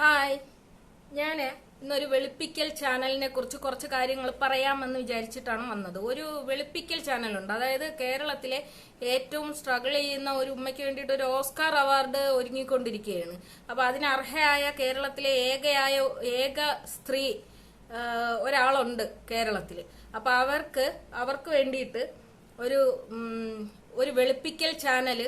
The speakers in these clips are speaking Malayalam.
ഹായ്. ഞാൻ ഇന്നൊരു വെളുപ്പിക്കൽ ചാനലിനെ കുറിച്ച് കുറച്ച് കാര്യങ്ങൾ പറയാമെന്ന് വിചാരിച്ചിട്ടാണ് വന്നത്. ഒരു വെളുപ്പിക്കൽ ചാനലുണ്ട്. അതായത് കേരളത്തിലെ ഏറ്റവും സ്ട്രഗിൾ ചെയ്യുന്ന ഒരു ഉമ്മയ്ക്ക് വേണ്ടിയിട്ട് ഒരു ഓസ്കാർ അവാർഡ് ഒരുങ്ങിക്കൊണ്ടിരിക്കുകയാണ്. അപ്പൊ അതിനർഹയായ കേരളത്തിലെ ഏകയായ ഏക സ്ത്രീ ഒരാളുണ്ട് കേരളത്തിൽ അപ്പൊ അവർക്ക് അവർക്ക് വേണ്ടിയിട്ട് ഒരു ഒരു വെളുപ്പിക്കൽ ചാനൽ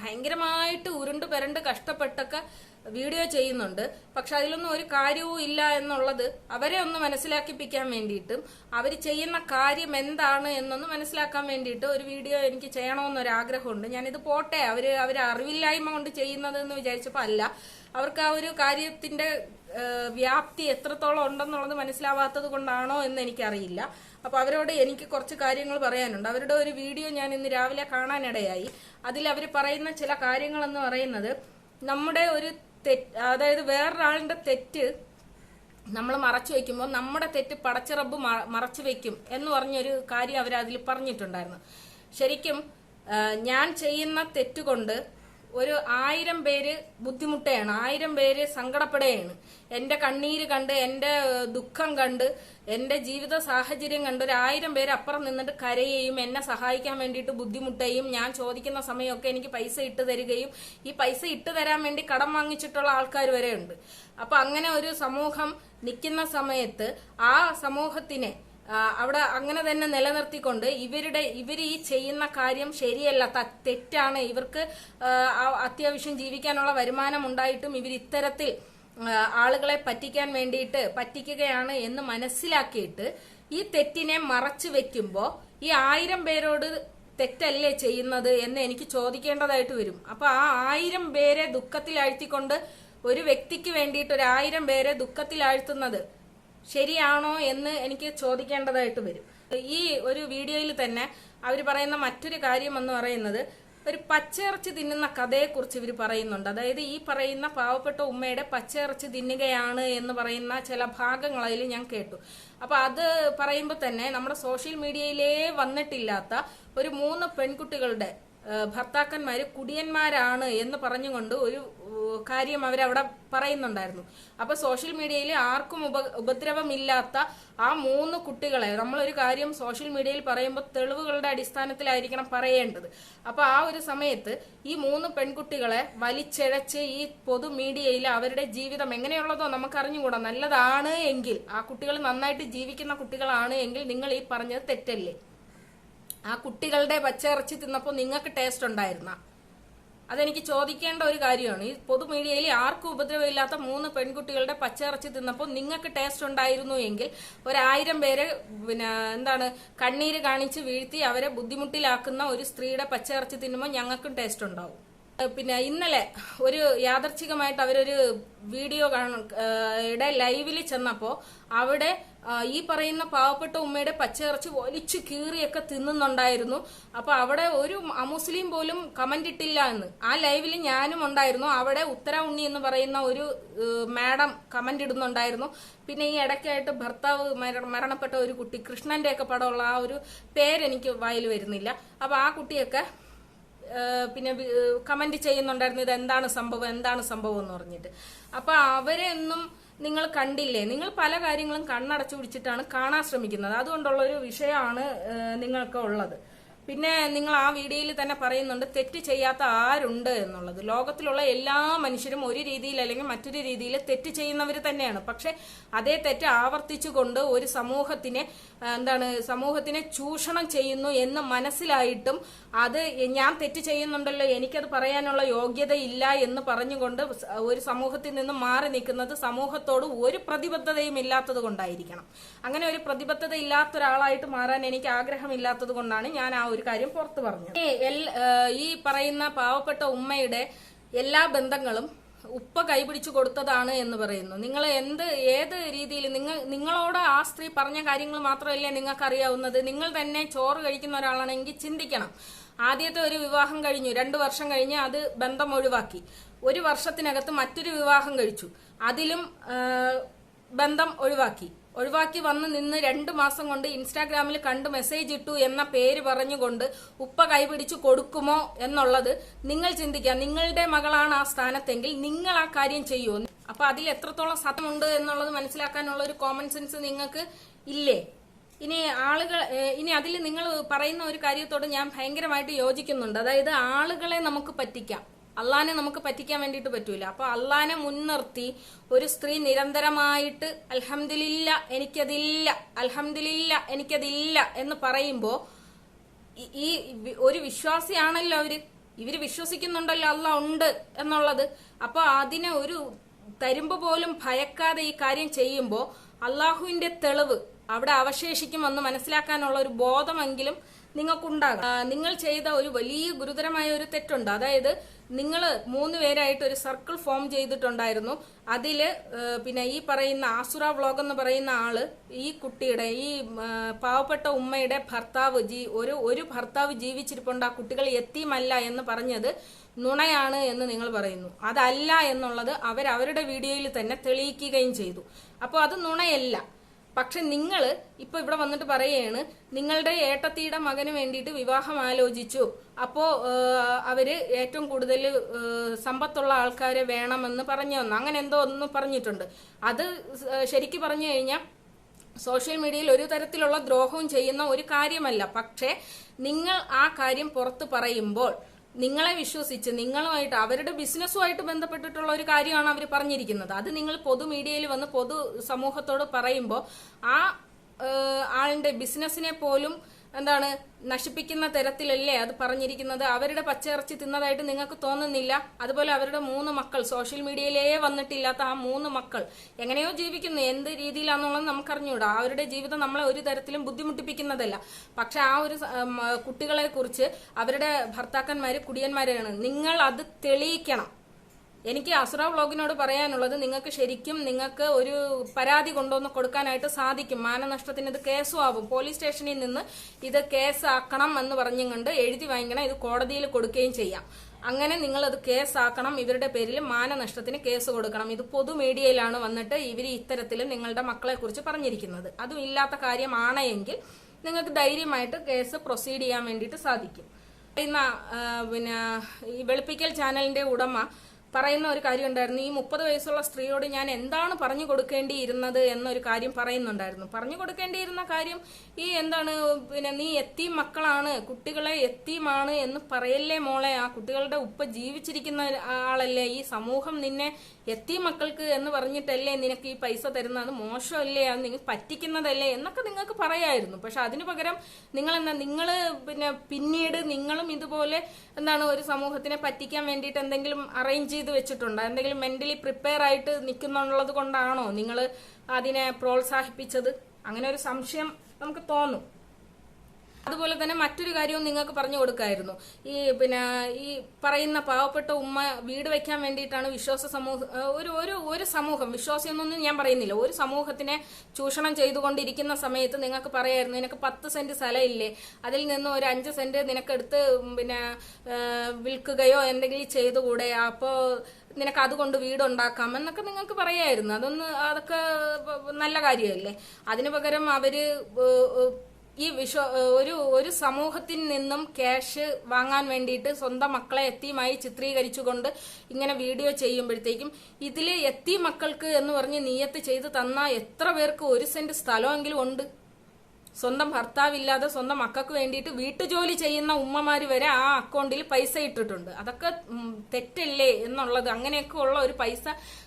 ഭയങ്കരമായിട്ട് ഉരുണ്ട് പെരണ്ട് കഷ്ടപ്പെട്ടൊക്കെ വീഡിയോ ചെയ്യുന്നുണ്ട്. പക്ഷെ അതിലൊന്നും ഒരു കാര്യവും ഇല്ല എന്നുള്ളത് അവരെ ഒന്ന് മനസ്സിലാക്കിപ്പിക്കാൻ വേണ്ടിയിട്ടും അവർ ചെയ്യുന്ന കാര്യം എന്താണ് എന്നൊന്ന് മനസ്സിലാക്കാൻ വേണ്ടിയിട്ട് ഒരു വീഡിയോ എനിക്ക് ചെയ്യണമെന്നൊരു ആഗ്രഹമുണ്ട് ഞാനിത് പോട്ടെ അവർ അവർ അറിവില്ലായ്മ കൊണ്ട് ചെയ്യുന്നത് എന്ന് വിചാരിച്ചപ്പോൾ അല്ല. അവർക്ക് ആ ഒരു കാര്യത്തിന്റെ വ്യാപ്തി എത്രത്തോളം ഉണ്ടെന്നുള്ളത് മനസ്സിലാവാത്തത് കൊണ്ടാണോ എന്ന് എനിക്കറിയില്ല. അപ്പൊ അവരോട് എനിക്ക് കുറച്ച് കാര്യങ്ങൾ പറയാനുണ്ട്. അവരുടെ ഒരു വീഡിയോ ഞാൻ ഇന്ന് രാവിലെ കാണാനിടയായി. അതിൽ അവർ പറയുന്ന ചില കാര്യങ്ങൾ എന്ന് പറയുന്നത് നമ്മുടെ ഒരു അതായത് വേറൊരാളിന്റെ തെറ്റ് നമ്മൾ മറച്ചു വെക്കുമ്പോൾ നമ്മുടെ തെറ്റ് പടച്ചിറബ് റബ്ബ് മറച്ചു വെക്കും എന്ന് പറഞ്ഞൊരു കാര്യം അവർ അതിൽ പറഞ്ഞിട്ടുണ്ടായിരുന്നു. ശരിക്കും ഞാൻ ചെയ്യുന്ന തെറ്റുകൊണ്ട് ഒരു ആയിരം പേര് ബുദ്ധിമുട്ടുകയാണ് ആയിരം പേര് സങ്കടപ്പെടുകയാണ്. എന്റെ കണ്ണീര് കണ്ട് എന്റെ ദുഃഖം കണ്ട് എന്റെ ജീവിത സാഹചര്യം കണ്ട് ഒരു ആയിരം പേര് അപ്പുറം നിന്നിട്ട് കരയുകയും എന്നെ സഹായിക്കാൻ വേണ്ടിയിട്ട് ബുദ്ധിമുട്ടുകയും ഞാൻ ചോദിക്കുന്ന സമയമൊക്കെ എനിക്ക് പൈസ ഇട്ട് തരികയും ഈ പൈസ ഇട്ട് തരാൻ വേണ്ടി കടം വാങ്ങിച്ചിട്ടുള്ള ആൾക്കാർ വരെ ഉണ്ട് അപ്പൊ അങ്ങനെ ഒരു സമൂഹം നിൽക്കുന്ന സമയത്ത് ആ സമൂഹത്തിനെ അവിടെ അങ്ങനെ തന്നെ നിലനിർത്തിക്കൊണ്ട് ഇവരുടെ ഇവർ ഈ ചെയ്യുന്ന കാര്യം ശരിയല്ല തെറ്റാണ്. ഇവർക്ക് അത്യാവശ്യം ജീവിക്കാനുള്ള വരുമാനം ഉണ്ടായിട്ടും ഇവർ ഇത്തരത്തിൽ ആളുകളെ പറ്റിക്കാൻ വേണ്ടിയിട്ട് പറ്റിക്കുകയാണ് എന്ന് മനസ്സിലാക്കിയിട്ട് ഈ തെറ്റിനെ മറച്ചു വെക്കുമ്പോൾ ഈ ആയിരം പേരോട് തെറ്റല്ലേ ചെയ്യുന്നത് എന്ന് എനിക്ക് ചോദിക്കേണ്ടതായിട്ട് വരും. അപ്പൊ ആ ആയിരം പേരെ ദുഃഖത്തിലാഴ്ത്തിക്കൊണ്ട് ഒരു വ്യക്തിക്ക് വേണ്ടിയിട്ട് ഒരു ആയിരം പേരെ ദുഃഖത്തിലാഴ്ത്തുന്നത് ശരിയാണോ എന്ന് എനിക്ക് ചോദിക്കേണ്ടതായിട്ട് വരും. ഈ ഒരു വീഡിയോയിൽ തന്നെ അവർ പറയുന്ന മറ്റൊരു കാര്യം എന്ന് പറയുന്നത് ഒരു പച്ചയിറച്ചി തിന്നുന്ന കഥയെക്കുറിച്ച് ഇവർ പറയുന്നുണ്ട്. അതായത് ഈ പറയുന്ന പാവപ്പെട്ട ഉമ്മയുടെ പച്ചയിറച്ചി തിന്നുകയാണ് എന്ന് പറയുന്ന ചില ഭാഗങ്ങൾ അതിൽ ഞാൻ കേട്ടു. അപ്പൊ അത് പറയുമ്പോൾ തന്നെ നമ്മുടെ സോഷ്യൽ മീഡിയയിലേ വന്നിട്ടില്ലാത്ത ഒരു മൂന്ന് പെൺകുട്ടികളുടെ ഏഹ് ഭർത്താക്കന്മാര് കുടിയന്മാരാണ് എന്ന് പറഞ്ഞുകൊണ്ട് ഒരു കാര്യം അവരവിടെ പറയുന്നുണ്ടായിരുന്നു. അപ്പൊ സോഷ്യൽ മീഡിയയിൽ ആർക്കും ഉപ ഉപദ്രവമില്ലാത്ത ആ മൂന്ന് കുട്ടികളെ നമ്മളൊരു കാര്യം സോഷ്യൽ മീഡിയയിൽ പറയുമ്പോൾ തെളിവുകളുടെ അടിസ്ഥാനത്തിലായിരിക്കണം പറയേണ്ടത്. അപ്പൊ ആ ഒരു സമയത്ത് ഈ മൂന്ന് പെൺകുട്ടികളെ വലിച്ചിഴച്ച് ഈ പൊതു മീഡിയയിൽ അവരുടെ ജീവിതം എങ്ങനെയുള്ളതോ നമുക്ക് അറിഞ്ഞുകൂടാ നല്ലതാണ് എങ്കിൽ ആ കുട്ടികൾ നന്നായിട്ട് ജീവിക്കുന്ന കുട്ടികളാണ് എങ്കിൽ നിങ്ങൾ ഈ പറഞ്ഞത് തെറ്റല്ലേ? ആ കുട്ടികളുടെ പച്ചയിറച്ചി തിന്നപ്പോൾ നിങ്ങൾക്ക് ടേസ്റ്റ് ഉണ്ടായിരുന്ന? അതെനിക്ക് ചോദിക്കേണ്ട ഒരു കാര്യമാണ്. ഈ പൊതു മീഡിയയിൽ ആർക്കും ഉപദ്രവമില്ലാത്ത മൂന്ന് പെൺകുട്ടികളുടെ പച്ചയിറച്ചി തിന്നപ്പോൾ നിങ്ങൾക്ക് ടേസ്റ്റ് ഉണ്ടായിരുന്നു എങ്കിൽ ഒരായിരം പേരെ പിന്നെ എന്താണ് കണ്ണീര് കാണിച്ച് വീഴ്ത്തി അവരെ ബുദ്ധിമുട്ടിലാക്കുന്ന ഒരു സ്ത്രീയുടെ പച്ചയിറച്ചി തിന്നുമ്പോൾ ഞങ്ങൾക്കും ടേസ്റ്റ് ഉണ്ടാവും. പിന്നെ ഇന്നലെ ഒരു യാദർച്ഛികമായിട്ട് അവരൊരു വീഡിയോ കാണ ലൈവിൽ ലൈവിൽ ചെന്നപ്പോൾ അവിടെ ഈ പറയുന്ന പാവപ്പെട്ട ഉമ്മയുടെ പച്ചയിറച്ചി വലിച്ചു കീറിയൊക്കെ തിന്നുന്നുണ്ടായിരുന്നു. അപ്പൊ അവിടെ ഒരു അമുസ്ലിം പോലും കമന്റ് ഇട്ടില്ല എന്ന്. ആ ലൈവിൽ ഞാനും ഉണ്ടായിരുന്നു. അവിടെ ഉത്തര ഉണ്ണി എന്ന് പറയുന്ന ഒരു മാഡം കമന്റ് ഇടുന്നുണ്ടായിരുന്നു. പിന്നെ ഈ ഇടയ്ക്കായിട്ട് ഭർത്താവ് മരണപ്പെട്ട ഒരു കുട്ടി കൃഷ്ണന്റെ ഒക്കെ പടമുള്ള ആ ഒരു പേരെനിക്ക് വായിൽ വരുന്നില്ല. അപ്പൊ ആ കുട്ടിയൊക്കെ പിന്നെ കമന്റ് ചെയ്യുന്നുണ്ടായിരുന്നു ഇത് എന്താണ് സംഭവം എന്താണ് സംഭവം എന്ന് പറഞ്ഞിട്ട്. അപ്പൊ അവരെ ഒന്നും നിങ്ങൾ കണ്ടില്ലേ? നിങ്ങൾ പല കാര്യങ്ങളും കണ്ണടച്ചു പിടിച്ചിട്ടാണ് കാണാൻ ശ്രമിക്കുന്നത്. അതുകൊണ്ടുള്ള ഒരു വിഷയമാണ് നിങ്ങൾക്ക് ഉള്ളത് പിന്നെ നിങ്ങൾ ആ വീഡിയോയിൽ തന്നെ പറയുന്നുണ്ട് തെറ്റ് ചെയ്യാത്ത ആരുണ്ട് എന്നുള്ളത്. ലോകത്തിലുള്ള എല്ലാ മനുഷ്യരും ഒരു രീതിയിൽ അല്ലെങ്കിൽ മറ്റൊരു രീതിയിൽ തെറ്റ് ചെയ്യുന്നവർ തന്നെയാണ്. പക്ഷെ അതേ തെറ്റ് ആവർത്തിച്ചുകൊണ്ട് ഒരു സമൂഹത്തിനെ എന്താണ് സമൂഹത്തിനെ ചൂഷണം ചെയ്യുന്നു എന്ന് മനസ്സിലായിട്ടും അത് ഞാൻ തെറ്റ് ചെയ്യുന്നുണ്ടല്ലോ എനിക്കത് പറയാനുള്ള യോഗ്യത ഇല്ല എന്ന് പറഞ്ഞുകൊണ്ട് ഒരു സമൂഹത്തിൽ നിന്ന് മാറി നിൽക്കുന്നത് സമൂഹത്തോട് ഒരു പ്രതിബദ്ധതയും ഇല്ലാത്തത് കൊണ്ടായിരിക്കണം അങ്ങനെ ഒരു പ്രതിബദ്ധത ഇല്ലാത്ത ഒരാളായിട്ട് മാറാൻ എനിക്ക് ആഗ്രഹമില്ലാത്തത് കൊണ്ടാണ് ഞാൻ ആ ഒരു കാര്യം പുറത്തു പറഞ്ഞു. ഈ പറയുന്ന പാവപ്പെട്ട ഉമ്മയുടെ എല്ലാ ബന്ധങ്ങളും ഉപ്പ കൈപിടിച്ചു കൊടുത്തതാണ് എന്ന് പറയുന്നു. നിങ്ങൾ എന്ത് ഏത് രീതിയിൽ നിങ്ങൾ നിങ്ങളോട് ആ സ്ത്രീ പറഞ്ഞ കാര്യങ്ങൾ മാത്രമല്ലേ നിങ്ങൾക്ക് അറിയാവുന്നത് നിങ്ങൾ തന്നെ ചോറ് കഴിക്കുന്ന ഒരാളാണെങ്കിൽ ചിന്തിക്കണം. ആദ്യത്തെ ഒരു വിവാഹം കഴിഞ്ഞു രണ്ടു വർഷം കഴിഞ്ഞ് അത് ബന്ധം ഒഴിവാക്കി. ഒരു വർഷത്തിനകത്ത് മറ്റൊരു വിവാഹം കഴിച്ചു. അതിലും ബന്ധം ഒഴിവാക്കി. ഒഴിവാക്കി വന്ന് നിന്ന് രണ്ടു മാസം കൊണ്ട് ഇൻസ്റ്റാഗ്രാമിൽ കണ്ട് മെസ്സേജ് ഇട്ടു എന്ന പേര് പറഞ്ഞുകൊണ്ട് ഉപ്പ കൈപിടിച്ച് കൊടുക്കുമോ എന്നുള്ളത് നിങ്ങൾ ചിന്തിക്കുക. നിങ്ങളുടെ മകളാണ് ആ സ്ഥാനത്തെങ്കിൽ നിങ്ങൾ ആ കാര്യം ചെയ്യുമോ അപ്പൊ അതിൽ എത്രത്തോളം സത്യമുണ്ട് എന്നുള്ളത് മനസ്സിലാക്കാനുള്ള ഒരു കോമൺ സെൻസ് നിങ്ങൾക്ക് ഇല്ലേ? ഇനി ആളുകൾ ഇനി അതിൽ നിങ്ങൾ പറയുന്ന ഒരു കാര്യത്തോട് ഞാൻ ഭയങ്കരമായിട്ട് യോജിക്കുന്നുണ്ട്. അതായത് ആളുകളെ നമുക്ക് പറ്റിക്കാം. അള്ളാനെ നമുക്ക് പറ്റിക്കാൻ വേണ്ടിയിട്ട് പറ്റൂല. അപ്പൊ അള്ളാനെ മുൻനിർത്തി ഒരു സ്ത്രീ നിരന്തരമായിട്ട് അൽഹംദുലില്ല എനിക്കതില്ല അൽഹംദുലില്ല എനിക്കതില്ല എന്ന് പറയുമ്പോ ഈ- ഈ ഒരു വിശ്വാസിയാണല്ലോ അവർ. ഇവർ വിശ്വസിക്കുന്നുണ്ടല്ലോ അല്ല ഉണ്ട് എന്നുള്ളത്. അപ്പൊ അതിനെ ഒരു തരുമ്പ് പോലും ഭയക്കാതെ ഈ കാര്യം ചെയ്യുമ്പോൾ അള്ളാഹുവിന്റെ തെളിവ് അവിടെ അവശേഷിക്കുമെന്ന് മനസ്സിലാക്കാനുള്ള ഒരു ബോധമെങ്കിലും നിങ്ങൾക്കുണ്ടാകും. നിങ്ങൾ ചെയ്ത ഒരു വലിയ ഗുരുതരമായ ഒരു തെറ്റുണ്ട്. അതായത് നിങ്ങൾ മൂന്ന് പേരായിട്ട് ഒരു സർക്കിൾ ഫോം ചെയ്തിട്ടുണ്ടായിരുന്നു. അതിൽ പിന്നെ ഈ പറയുന്ന ആസുറ വ്ളോഗ് എന്ന് പറയുന്ന ആൾ ഈ കുട്ടിയുടെ ഈ പാവപ്പെട്ട ഉമ്മയുടെ ഭർത്താവ് ജീ ഒരു ഒരു ഭർത്താവ് ജീവിച്ചിരിപ്പുണ്ട് ആ കുട്ടികൾ എത്തിയുമല്ല എന്ന് പറഞ്ഞത് നുണയാണ് എന്ന് നിങ്ങൾ പറയുന്നു. അതല്ല എന്നുള്ളത് അവർ അവരുടെ വീഡിയോയിൽ തന്നെ തെളിയിക്കുകയും ചെയ്തു. അപ്പോൾ അത് നുണയല്ല. പക്ഷെ നിങ്ങൾ ഇപ്പൊ ഇവിടെ വന്നിട്ട് പറയുകയാണ് നിങ്ങളുടെ ഏട്ടത്തിയുടെ മകന് വേണ്ടിയിട്ട് വിവാഹം ആലോചിച്ചു. അപ്പോ അവർ ഏറ്റവും കൂടുതൽ സമ്പത്തുള്ള ആൾക്കാരെ വേണമെന്ന് പറഞ്ഞു തന്നു. അങ്ങനെ എന്തോ ഒന്ന് പറഞ്ഞിട്ടുണ്ട്. അത് ശരിക്കു പറഞ്ഞു കഴിഞ്ഞാൽ സോഷ്യൽ മീഡിയയിൽ ഒരു തരത്തിലുള്ള ദ്രോഹവും ചെയ്യുന്ന ഒരു കാര്യമല്ല. പക്ഷേ നിങ്ങൾ ആ കാര്യം പുറത്ത് പറയുമ്പോൾ നിങ്ങളെ വിശ്വസിച്ച് നിങ്ങളുമായിട്ട് അവരുടെ ബിസിനസ്സുമായിട്ട് ബന്ധപ്പെട്ടിട്ടുള്ള ഒരു കാര്യമാണ് അവർ പറഞ്ഞിരിക്കുന്നത്. അത് നിങ്ങൾ പൊതു മീഡിയയിൽ വന്ന് പൊതു സമൂഹത്തോട് പറയുമ്പോൾ ആ ആളിന്റെ ബിസിനസ്സിനെ പോലും എന്താണ് നശിപ്പിക്കുന്ന തരത്തിലല്ലേ അത് പറഞ്ഞിരിക്കുന്നത്? അവരുടെ പച്ചയിറച്ചി തിന്നതായിട്ട് നിങ്ങൾക്ക് തോന്നുന്നില്ല? അതുപോലെ അവരുടെ മൂന്ന് മക്കൾ സോഷ്യൽ മീഡിയയിലേ വന്നിട്ടില്ലാത്ത ആ മൂന്ന് മക്കൾ എങ്ങനെയോ ജീവിക്കുന്നു. എന്ത് രീതിയിലാണെന്നുള്ളത് നമുക്കറിഞ്ഞൂടാ. അവരുടെ ജീവിതം നമ്മളെ ഒരു തരത്തിലും ബുദ്ധിമുട്ടിപ്പിക്കുന്നതല്ല. പക്ഷെ ആ ഒരു കുട്ടികളെ കുറിച്ച് അവരുടെ ഭർത്താക്കന്മാര് കുടിയന്മാരാണ്. നിങ്ങൾ അത് തെളിയിക്കണം. എനിക്ക് അസുറ വ്ളോഗിനോട് പറയാനുള്ളത് നിങ്ങൾക്ക് ശരിക്കും നിങ്ങൾക്ക് ഒരു പരാതി കൊണ്ടുവന്ന് കൊടുക്കാനായിട്ട് സാധിക്കും. മാനനഷ്ടത്തിന് ഇത് കേസും ആവും പോലീസ് സ്റ്റേഷനിൽ നിന്ന് ഇത് കേസാക്കണം എന്ന് പറഞ്ഞും കൊണ്ട് എഴുതി വാങ്ങിക്കണം ഇത് കോടതിയിൽ കൊടുക്കുകയും ചെയ്യാം. അങ്ങനെ നിങ്ങൾ അത് കേസാക്കണം ഇവരുടെ പേരിൽ മാനനഷ്ടത്തിന് കേസ് കൊടുക്കണം. ഇത് പൊതു മീഡിയയിലാണ് വന്നിട്ട് ഇവർ ഇത്തരത്തിൽ നിങ്ങളുടെ മക്കളെക്കുറിച്ച് പറഞ്ഞിരിക്കുന്നത്. അതും ഇല്ലാത്ത കാര്യമാണ് എങ്കിൽ നിങ്ങൾക്ക് ധൈര്യമായിട്ട് കേസ് പ്രൊസീഡ് ചെയ്യാൻ വേണ്ടിയിട്ട് സാധിക്കും. പിന്നെ ഈ വെളുപ്പിക്കൽ ചാനലിന്റെ ഉടമ പറയുന്ന ഒരു കാര്യം ഉണ്ടായിരുന്നു. ഈ മുപ്പത് വയസ്സുള്ള സ്ത്രീയോട് ഞാൻ എന്താണ് പറഞ്ഞു കൊടുക്കേണ്ടിയിരുന്നത് എന്നൊരു കാര്യം പറയുന്നുണ്ടായിരുന്നു. പറഞ്ഞു കൊടുക്കേണ്ടിയിരുന്ന കാര്യം ഈ എന്താണ് പിന്നെ നീ എത്തി മക്കളാണ് കുട്ടികളെ എത്തിയുമാണ് എന്ന് പറയല്ലേ മോളെ. ആ കുട്ടികളുടെ ഉപ്പ ജീവിച്ചിരിക്കുന്ന ആളല്ലേ ഈ സമൂഹം നിന്നെ എത്തി മക്കൾക്ക് എന്ന് പറഞ്ഞിട്ടല്ലേ നിനക്ക് ഈ പൈസ തരുന്നത്? മോശമല്ലേ? അത് നിങ്ങൾ പറ്റിക്കുന്നതല്ലേ? എന്നൊക്കെ നിങ്ങൾക്ക് പറയായിരുന്നു. പക്ഷെ അതിനു പകരം നിങ്ങൾ എന്താ നിങ്ങൾ പിന്നെ പിന്നീട് നിങ്ങളും ഇതുപോലെ എന്താണ് ഒരു സമൂഹത്തിനെ പറ്റിക്കാൻ വേണ്ടിയിട്ട് എന്തെങ്കിലും അറേഞ്ച് ചെയ്ത് വെച്ചിട്ടുണ്ടോ? എന്തെങ്കിലും മെന്റലി പ്രിപ്പയർ ആയിട്ട് നിൽക്കുന്നുള്ളത് കൊണ്ടാണോ നിങ്ങൾ അതിനെ പ്രോത്സാഹിപ്പിച്ചത്? അങ്ങനെ ഒരു സംശയം നമുക്ക് തോന്നും. അതുപോലെ തന്നെ മറ്റൊരു കാര്യവും നിങ്ങൾക്ക് പറഞ്ഞു കൊടുക്കായിരുന്നു. ഈ പിന്നെ ഈ പറയുന്ന പാവപ്പെട്ട ഉമ്മ വീട് വെക്കാൻ വേണ്ടിയിട്ടാണ് വിശ്വാസ സമൂഹം ഒരു ഒരു ഒരു സമൂഹം വിശ്വാസം എന്നൊന്നും ഞാൻ പറയുന്നില്ല. ഒരു സമൂഹത്തിനെ ചൂഷണം ചെയ്തുകൊണ്ടിരിക്കുന്ന സമയത്ത് നിങ്ങൾക്ക് പറയായിരുന്നു നിനക്ക് പത്ത് സെന്റ് സ്ഥലമില്ലേ? അതിൽ നിന്ന് ഒരു അഞ്ച് സെന്റ് നിനക്കെടുത്ത് പിന്നെ വിൽക്കുകയോ എന്തെങ്കിലും ചെയ്തുകൂടെ? അപ്പോൾ നിനക്ക് അതുകൊണ്ട് വീടുണ്ടാക്കാം എന്നൊക്കെ നിങ്ങൾക്ക് പറയായിരുന്നു. അതൊന്ന് അതൊക്കെ നല്ല കാര്യമല്ലേ? അതിനു പകരം അവർ ഈ വിശ്വ ഒരു ഒരു സമൂഹത്തിൽ നിന്നും ക്യാഷ് വാങ്ങാൻ വേണ്ടിയിട്ട് സ്വന്തം മക്കളെ എത്തിയുമായി ചിത്രീകരിച്ചുകൊണ്ട് ഇങ്ങനെ വീഡിയോ ചെയ്യുമ്പോഴത്തേക്കും ഇതിൽ എത്തി മക്കൾക്ക് എന്ന് പറഞ്ഞ് നീയത്ത് ചെയ്ത് തന്ന എത്ര പേർക്ക് ഒരു സെന്റ് സ്ഥലമെങ്കിലും ഉണ്ട്. സ്വന്തം ഭർത്താവില്ലാതെ സ്വന്തം മക്കൾക്ക് വേണ്ടിയിട്ട് വീട്ടുജോലി ചെയ്യുന്ന ഉമ്മമാര് വരെ ആ അക്കൗണ്ടിൽ പൈസ ഇട്ടിട്ടുണ്ട്. അതൊക്കെ തെറ്റല്ലേ എന്നുള്ളത്. അങ്ങനെയൊക്കെ ഉള്ള ഒരു പൈസ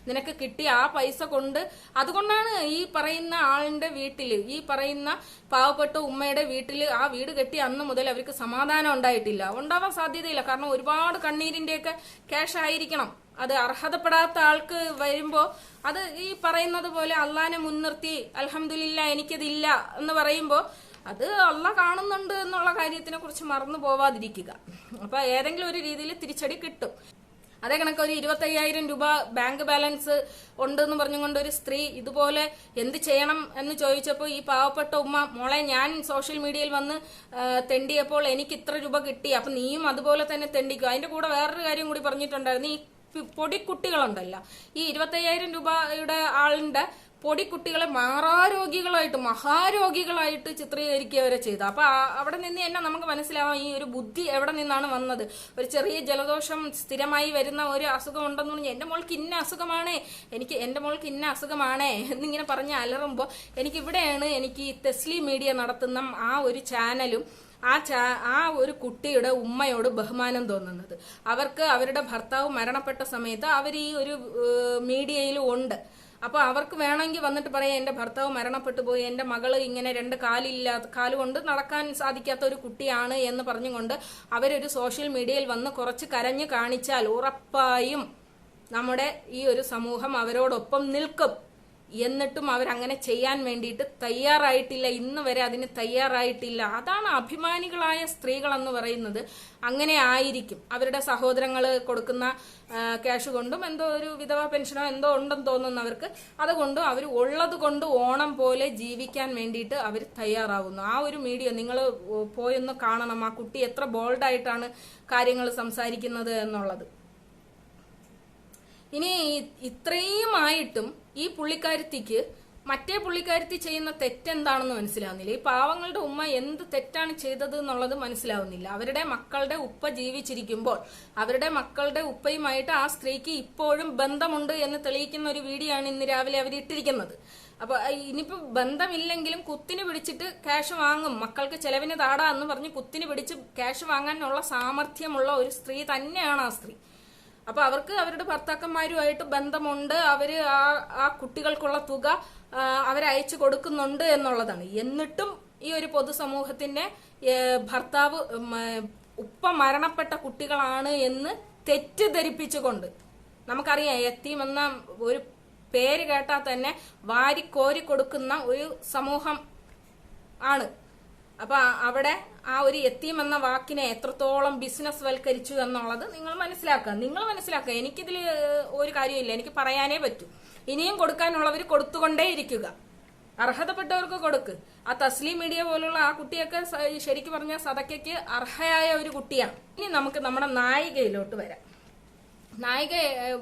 നിനക്ക് കിട്ടി. ആ പൈസ കൊണ്ട് അതുകൊണ്ടാണ് ഈ പറയുന്ന ആളിന്റെ വീട്ടിൽ ഈ പറയുന്ന പാവപ്പെട്ട ഉമ്മയുടെ വീട്ടിൽ ആ വീട് കെട്ടി അന്ന് മുതൽ അവർക്ക് സമാധാനം ഉണ്ടായിട്ടില്ല. ഉണ്ടാവാൻ സാധ്യതയില്ല. കാരണം ഒരുപാട് കണ്ണീരിന്റെയൊക്കെ ക്യാഷ് ആയിരിക്കണം. അത് അർഹതപ്പെടാത്ത ആൾക്ക് വരുമ്പോൾ അത് ഈ പറയുന്നത് പോലെ അള്ളാനെ മുൻനിർത്തി അലഹമില്ല എനിക്കതില്ല എന്ന് പറയുമ്പോൾ അത് അള്ള കാണുന്നുണ്ട് എന്നുള്ള കാര്യത്തിനെ കുറിച്ച് മറന്നു പോവാതിരിക്കുക. അപ്പൊ ഏതെങ്കിലും ഒരു രീതിയിൽ തിരിച്ചടി കിട്ടും. അതേ കണക്ക് ഒരു ഇരുപത്തയ്യായിരം രൂപ ബാങ്ക് ബാലൻസ് ഉണ്ട് എന്ന് പറഞ്ഞുകൊണ്ട് ഒരു സ്ത്രീ ഇതുപോലെ എന്ത് ചെയ്യണം എന്ന് ചോദിച്ചപ്പോൾ ഈ പാവപ്പെട്ട ഉമ്മ മോളെ ഞാൻ സോഷ്യൽ മീഡിയയിൽ വന്ന് തെണ്ടിയപ്പോൾ എനിക്ക് ഇത്ര രൂപ കിട്ടി. അപ്പൊ നീയും അതുപോലെ തന്നെ തെണ്ടിക്കും? അതിന്റെ കൂടെ വേറൊരു കാര്യം കൂടി പറഞ്ഞിട്ടുണ്ടായിരുന്നു. ഈ പൊടിക്കുട്ടികളുണ്ടല്ലോ. ഈ ഇരുപത്തയ്യായിരം രൂപയുടെ ആളിന്റെ പൊടിക്കുട്ടികളെ മാറാരോഗികളായിട്ട് മഹാരോഗികളായിട്ട് ചിത്രീകരിക്കുക വരെ ചെയ്തു. അപ്പൊ അവിടെ നിന്ന് തന്നെ നമുക്ക് മനസ്സിലാവാം ഈ ഒരു ബുദ്ധി എവിടെ നിന്നാണ് വന്നത്. ഒരു ചെറിയ ജലദോഷം സ്ഥിരമായി വരുന്ന ഒരു അസുഖം ഉണ്ടെന്ന് പറഞ്ഞാൽ എന്റെ മോൾക്ക് ഇന്ന അസുഖമാണേ എനിക്ക് എന്റെ മോൾക്ക് ഇന്ന അസുഖമാണേ എന്നിങ്ങനെ പറഞ്ഞ് അലറുമ്പോൾ എനിക്ക് ഇവിടെയാണ് എനിക്ക് ഈ തെസ്ലി മീഡിയ നടത്തുന്ന ആ ഒരു ചാനലും ആ ചാ ആ ഒരു കുട്ടിയുടെ ഉമ്മയോട് ബഹുമാനം തോന്നുന്നത്. അവർക്ക് അവരുടെ ഭർത്താവ് മരണപ്പെട്ട സമയത്ത് അവർ ഈ ഒരു മീഡിയയിലും ഉണ്ട്. അപ്പൊ അവർക്ക് വേണമെങ്കിൽ വന്നിട്ട് പറയാം എന്റെ ഭർത്താവ് മരണപ്പെട്ടു പോയി എന്റെ മകൾ ഇങ്ങനെ രണ്ട് കാലില്ലാത്ത കാലുകൊണ്ട് നടക്കാൻ സാധിക്കാത്ത ഒരു കുട്ടിയാണ് എന്ന് പറഞ്ഞുകൊണ്ട് അവരൊരു സോഷ്യൽ മീഡിയയിൽ വന്ന് കുറച്ച് കരഞ്ഞു കാണിച്ചാൽ ഉറപ്പായും നമ്മുടെ ഈ ഒരു സമൂഹം അവരോടൊപ്പം നിൽക്കും. എന്നിട്ടും അവരങ്ങനെ ചെയ്യാൻ വേണ്ടിയിട്ട് തയ്യാറായിട്ടില്ല. ഇന്ന് വരെ അതിന് തയ്യാറായിട്ടില്ല. അതാണ് അഭിമാനികളായ സ്ത്രീകൾ എന്ന് പറയുന്നത്. അങ്ങനെ ആയിരിക്കും. അവരുടെ സഹോദരങ്ങൾ കൊടുക്കുന്ന ക്യാഷ് കൊണ്ടും എന്തോ ഒരു വിധവാ പെൻഷനോ എന്തോ ഉണ്ടെന്ന് തോന്നുന്നവർക്ക് അതുകൊണ്ടും അവർ ഉള്ളത് കൊണ്ട് ഓണം പോലെ ജീവിക്കാൻ വേണ്ടിയിട്ട് അവർ തയ്യാറാവുന്നു. ആ ഒരു മീഡിയ നിങ്ങൾ പോയൊന്ന് കാണണം. ആ കുട്ടി എത്ര ബോൾഡായിട്ടാണ് കാര്യങ്ങൾ സംസാരിക്കുന്നത് എന്നുള്ളത്. ഇനി ഇത്രയും ആയിട്ടും ഈ പുള്ളിക്കാരത്തിക്ക് മറ്റേ പുള്ളിക്കാരത്തി ചെയ്യുന്ന തെറ്റെന്താണെന്ന് മനസ്സിലാവുന്നില്ല. ഈ പാവങ്ങളുടെ ഉമ്മ എന്ത് തെറ്റാണ് ചെയ്തത് എന്നുള്ളത് മനസ്സിലാവുന്നില്ല. അവരുടെ മക്കളുടെ ഉപ്പ ജീവിച്ചിരിക്കുമ്പോൾ അവരുടെ മക്കളുടെ ഉപ്പയുമായിട്ട് ആ സ്ത്രീക്ക് ഇപ്പോഴും ബന്ധമുണ്ട് എന്ന് തെളിയിക്കുന്ന ഒരു വീഡിയോ ആണ് ഇന്ന് രാവിലെ അവർ ഇട്ടിരിക്കുന്നത്. അപ്പൊ ഇനിയിപ്പോ ബന്ധമില്ലെങ്കിലും കുത്തിന് പിടിച്ചിട്ട് ക്യാഷ് വാങ്ങും. മക്കൾക്ക് ചെലവിന് താടാ എന്ന് പറഞ്ഞ് കുത്തിന് പിടിച്ച് ക്യാഷ് വാങ്ങാനുള്ള സാമർഥ്യമുള്ള ഒരു സ്ത്രീ തന്നെയാണ് ആ സ്ത്രീ. അപ്പൊ അവർക്ക് അവരുടെ ഭർത്താക്കന്മാരുമായിട്ട് ബന്ധമുണ്ട്. അവർ ആ ആ കുട്ടികൾക്കുള്ള തുക അവരയച്ചു കൊടുക്കുന്നുണ്ട് എന്നുള്ളതാണ്. എന്നിട്ടും ഈ ഒരു പൊതുസമൂഹത്തിന്റെ ഭർത്താവ് ഉപ്പ മരണപ്പെട്ട കുട്ടികളാണ് എന്ന് തെറ്റിദ്ധരിപ്പിച്ചുകൊണ്ട്. നമുക്കറിയാം എത്തീം എന്ന ഒരു പേര് കേട്ടാൽ തന്നെ വാരിക്കോരി കൊടുക്കുന്ന ഒരു സമൂഹം ആണ്. അപ്പൊ അവിടെ ആ ഒരു എത്തീം എന്ന വാക്കിനെ എത്രത്തോളം ബിസിനസ് വൽക്കരിച്ചു എന്നുള്ളത് നിങ്ങൾ മനസ്സിലാക്കുക. നിങ്ങൾ മനസ്സിലാക്കുക. എനിക്കിതിൽ ഒരു കാര്യമില്ല. എനിക്ക് പറയാനേ പറ്റൂ. ഇനിയും കൊടുക്കാനുള്ളവർ കൊടുത്തുകൊണ്ടേ ഇരിക്കുക. അർഹതപ്പെട്ടവർക്ക് കൊടുക്ക്. ആ തസ്ലീം മീഡിയ പോലുള്ള ആ കുട്ടിയൊക്കെ ശരിക്കും പറഞ്ഞാൽ സതക്കയ്ക്ക് അർഹയായ ഒരു കുട്ടിയാണ്. ഇനി നമുക്ക് നമ്മുടെ നായികയിലോട്ട് വരാം. നായിക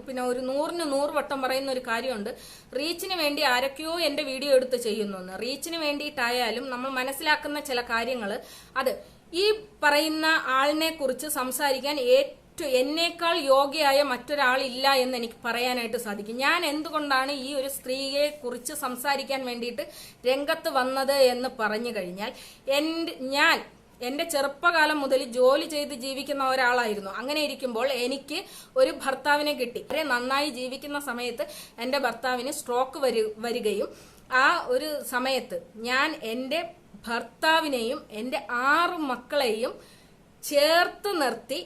പിന്നെ ഒരു നൂറിന് നൂറ് വട്ടം പറയുന്ന ഒരു കാര്യമുണ്ട്. റീച്ചിന് വേണ്ടി ആരൊക്കെയോ എന്റെ വീഡിയോ എടുത്ത് ചെയ്യുന്നു റീച്ചിന് വേണ്ടിയിട്ടായാലും നമ്മൾ മനസ്സിലാക്കുന്ന ചില കാര്യങ്ങൾ അത് ഈ പറയുന്ന ആളിനെ കുറിച്ച് സംസാരിക്കാൻ ഏറ്റവും എന്നേക്കാൾ യോഗ്യയായ മറ്റൊരാളില്ല എന്ന് എനിക്ക് പറയാനായിട്ട് സാധിക്കും. ഞാൻ എന്തുകൊണ്ടാണ് ഈ ഒരു സ്ത്രീയെ കുറിച്ച് സംസാരിക്കാൻ വേണ്ടിയിട്ട് രംഗത്ത് വന്നത് എന്ന് പറഞ്ഞു കഴിഞ്ഞാൽ എന്റെ ഞാൻ എന്റെ ചെറുപ്പകാലം മുതൽ ജോലി ചെയ്ത് ജീവിക്കുന്ന ഒരാളായിരുന്നു. അങ്ങനെ ഇരിക്കുമ്പോൾ എനിക്ക് ഒരു ഭർത്താവിനെ കിട്ടി. വളരെ നന്നായി ജീവിക്കുന്ന സമയത്ത് എന്റെ ഭർത്താവിന് സ്ട്രോക്ക് വരു വരികയും ആ ഒരു സമയത്ത് ഞാൻ എന്റെ ഭർത്താവിനെയും എന്റെ ആറ് മക്കളെയും ചേർത്ത് നിർത്തി